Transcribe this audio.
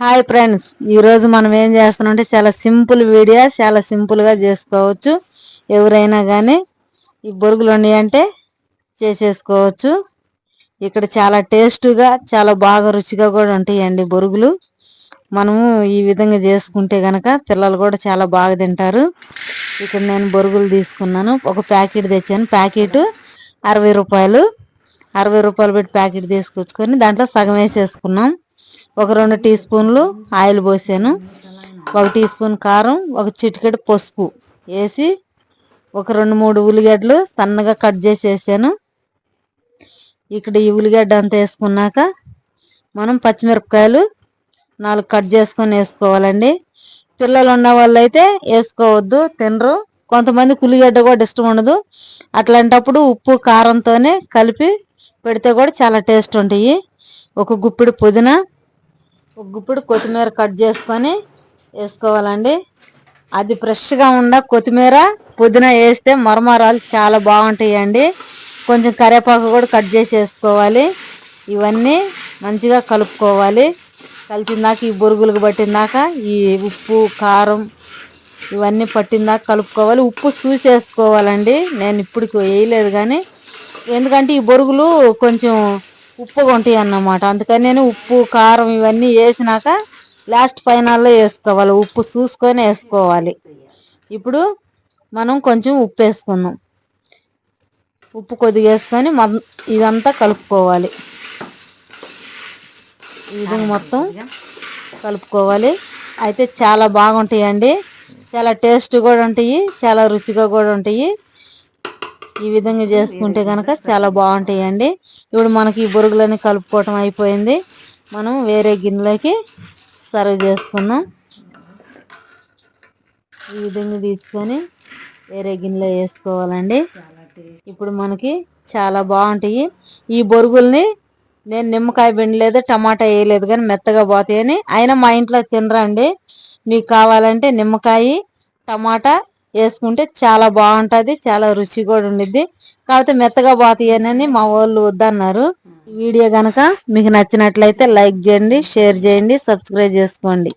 Hi friends ఈరోజు మనం ఏం చేస్తున్నాం అంటే చాలా సింపుల్ వీడియో చాలా సింపుల్గా చేసుకోవచ్చు. ఎవరైనా కానీ ఈ బొరుగులు ఉన్నాయంటే చేసేసుకోవచ్చు. ఇక్కడ చాలా టేస్ట్గా చాలా బాగా రుచిగా కూడా ఉంటాయండి బొరుగులు. మనము ఈ విధంగా చేసుకుంటే కనుక పిల్లలు కూడా చాలా బాగా తింటారు. ఇక్కడ నేను బొరుగులు తీసుకున్నాను. ఒక ప్యాకెట్ తెచ్చాను. ప్యాకెట్ అరవై రూపాయలు. అరవై రూపాయలు పెట్టి ప్యాకెట్ తీసుకొచ్చుకొని దాంట్లో సగం వేసేసుకున్నాం. ఒక రెండు టీ స్పూన్లు ఆయిల్ పోసాను. ఒక టీ స్పూన్ కారం ఒక చిటికెడు పసుపు వేసి ఒక రెండు మూడు ఉల్లిగడ్డలు సన్నగా కట్ చేసి వేసాను. ఇక్కడ ఈ ఉల్లిగడ్డ అంతా వేసుకున్నాక మనం పచ్చిమిరపకాయలు నాలుగు కట్ చేసుకొని వేసుకోవాలండి. పిల్లలు ఉన్న వాళ్ళు అయితే వేసుకోవద్దు తినరు. కొంతమంది ఉల్లిగడ్డ కూడా ఇష్టం ఉండదు. అట్లాంటప్పుడు ఉప్పు కారంతోనే కలిపి పెడితే కూడా చాలా టేస్ట్ ఉంటాయి. ఒక గుప్పిడి పుదీనా ఒక కొత్తిమీర కట్ చేసుకొని వేసుకోవాలండి. అది ఫ్రెష్గా ఉండ కొత్తిమీర పుదీనా వేస్తే మరమరాలు చాలా బాగుంటాయండి. కొంచెం కరివేపాకు కూడా కట్ చేసి వేసుకోవాలి. ఇవన్నీ మంచిగా కలుపుకోవాలి. కలిసిందాక ఈ బొరుగులకు పట్టిందాక ఈ ఉప్పు కారం ఇవన్నీ పట్టిందాక కలుపుకోవాలి. ఉప్పు చూసేసుకోవాలండి నేను ఇప్పుడు వేయలేదు కానీ. ఎందుకంటే ఈ బొరుగులు కొంచెం ఉప్పుగా ఉంటాయి అన్నమాట. అందుకని నేను ఉప్పు కారం ఇవన్నీ వేసినాక లాస్ట్ ఫైనల్లో వేసుకోవాలి. ఉప్పు చూసుకొని వేసుకోవాలి. ఇప్పుడు మనం కొంచెం ఉప్పు వేసుకుందాం. ఉప్పు కొద్దిగా వేసుకొని ఇదంతా కలుపుకోవాలి. ఈ విధంగా మొత్తం కలుపుకోవాలి. అయితే చాలా బాగుంటాయండి. చాలా టేస్ట్ కూడా ఉంటాయి. చాలా రుచిగా కూడా ఉంటాయి. ఈ విధంగా చేసుకుంటే కనుక చాలా బాగుంటాయండి. ఇప్పుడు మనకి ఈ బురుగులన్నీ కలుపుకోవటం అయిపోయింది. మనం వేరే గిన్నెలోకి సర్వ్ చేసుకుందాం. ఈ విధంగా తీసుకొని వేరే గిన్నెలో వేసుకోవాలండి. ఇప్పుడు మనకి చాలా బాగుంటాయి. ఈ బొరుగుల్ని నేను నిమ్మకాయ పిండలేదు టమాటా వేయలేదు కానీ మెత్తగా పోతాయని. అయినా మా ఇంట్లో తినరండి. మీకు కావాలంటే నిమ్మకాయ టమాటా వేసుకుంటే చాలా బాగుంటుంది చాలా రుచి కూడా ఉండిద్ది. కాకపోతే మెత్తగా పోతాయనని మా వాళ్ళు వద్దన్నారు. వీడియో కనుక మీకు నచ్చినట్లయితే లైక్ చేయండి షేర్ చేయండి సబ్స్క్రైబ్ చేసుకోండి.